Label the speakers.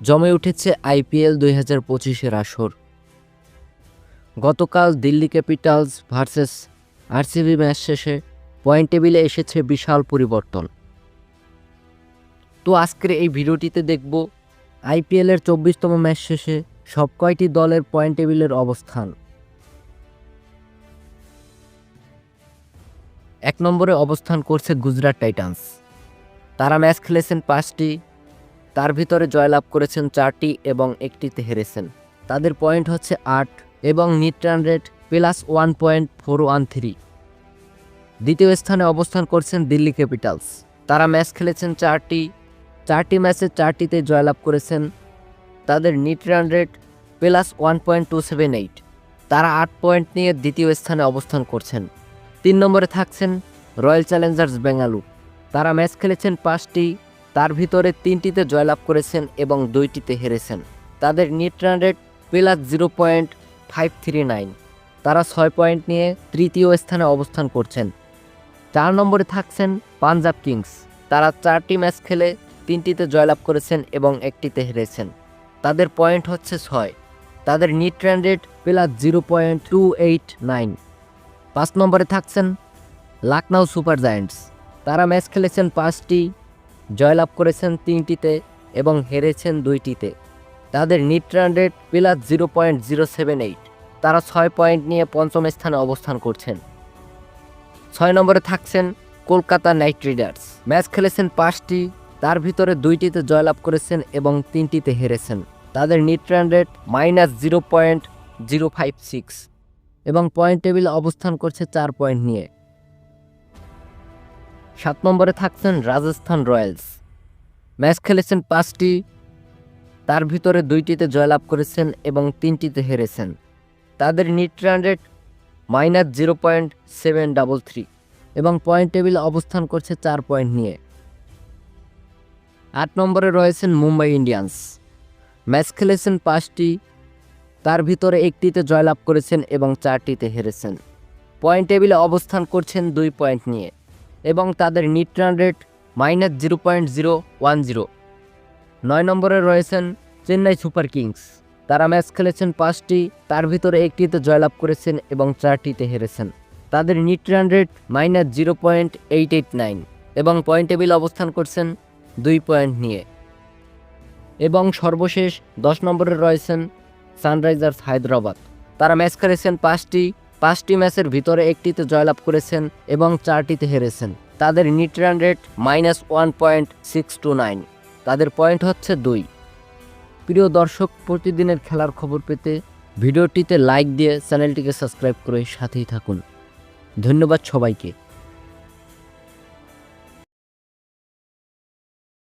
Speaker 1: জমে উঠেছে আইপিএল দুই হাজার পঁচিশের আসর। গতকাল Delhi Capitals versus RCB match শেষে পয়েন্ট টেবিলে এসেছে বিশাল পরিবর্তন। তো আজকের এই ভিডিওটিতে দেখব আইপিএলের চব্বিশতম ম্যাচ শেষে সব কয়টি দলের পয়েন্ট টেবিলের অবস্থান। এক নম্বরে অবস্থান করছে গুজরাট টাইটান্স। তারা ম্যাচ খেলেছেন পাঁচটি তার ভিতরে জয়লাভ করেছেন চারটি এবং একটিতে হেরেছেন। তাদের পয়েন্ট হচ্ছে আট এবং net run rate plus one point four one three. দ্বিতীয় স্থানে অবস্থান করছেন দিল্লি ক্যাপিটালস। তারা ম্যাচ খেলেছেন চারটি চারটি ম্যাচে চারটিতে জয়লাভ করেছেন তাদের net run rate plus one point two seven eight. তারা আট পয়েন্ট নিয়ে দ্বিতীয় স্থানে অবস্থান করছেন। তিন নম্বরে থাকছেন রয়্যাল চ্যালেঞ্জার্স বেঙ্গালুর। তারা ম্যাচ খেলেছেন পাঁচটি তার ভিতরে তিনটিতে জয়লাভ করেছেন এবং দুইটিতে হেরেছেন। তাদের net run rate plus zero point five three nine. তারা ছয় পয়েন্ট নিয়ে তৃতীয় স্থানে অবস্থান করছেন। চার নম্বরে থাকছেন পাঞ্জাব কিংস। তারা চারটি ম্যাচ খেলে তিনটিতে জয়লাভ করেছেন এবং একটিতে হেরেছেন। তাদের পয়েন্ট হচ্ছে ছয়। তাদের net run rate plus zero point two eight nine. পাঁচ নম্বরে থাকছেন লাকনাউ সুপার জায়েন্টস। তারা ম্যাচ খেলেছেন পাঁচটি জয়লাভ করেছেন তিনটিতে এবং হেরেছেন দুইটিতে। তাদের net run rate plus zero point zero seven eight. তারা ছয় পয়েন্ট নিয়ে পঞ্চম স্থানে অবস্থান করছেন। ছয় নম্বরে থাকছেন কলকাতা নাইট রাইডার্স। ম্যাচ খেলেছেন পাঁচটি, তার ভিতরে দুইটিতে জয়লাভ করেছেন এবং তিনটিতে হেরেছেন। তাদের net run rate minus zero point zero five six. এবং পয়েন্ট টেবিলে অবস্থান করছে চার পয়েন্ট নিয়ে। সাত নম্বরে থাকছেন রাজস্থান রয়্যালস। ম্যাচ খেলেছেন পাঁচটি, তার ভিতরে দুইটিতে জয়লাভ করেছেন এবং তিনটিতে হেরেছেন। তাদের net run rate minus zero point seven double three এবং পয়েন্ট টেবিলে অবস্থান করছে চার পয়েন্ট নিয়ে। আট নম্বরে রয়েছেন মুম্বাই ইন্ডিয়ান্স। ম্যাচ খেলেছেন পাঁচটি, তার ভিতরে একটিতে জয়লাভ করেছেন এবং চারটিতে হেরেছেন। পয়েন্ট টেবিলে অবস্থান করছেন দুই পয়েন্ট নিয়ে। এবং তাদের net run rate minus zero point zero one zero. নয় নম্বরে রয়েছেন চেন্নাই সুপার কিংস। তারা ম্যাচ খেলেছেন পাঁচটি, তার ভিতরে একটিতে জয়লাভ করেছেন এবং চারটিতে হেরেছেন। তাদের net rate minus zero point eight eight nine এবং পয়েন্ট টেবিল অবস্থান করছেন দুই পয়েন্ট নিয়ে। এবং সর্বশেষ দশ নম্বরে রয়েছেন সানরাইজার্স হায়দ্রাবাদ। তারা ম্যাচ খেলেছেন পাঁচটি পাঁচটি ম্যাচের ভিতরে একটিতে জয়লাভ করেছেন এবং চারটিতে হেরেছেন। তাদের net rate minus one point six two nine. তাদের পয়েন্ট হচ্ছে দুই। প্রিয় দর্শক, প্রতিদিনের খেলার খবর পেতে ভিডিওটিতে লাইক দিয়ে চ্যানেলটিকে সাবস্ক্রাইব করে সাথেই থাকুন। ধন্যবাদ সবাইকে।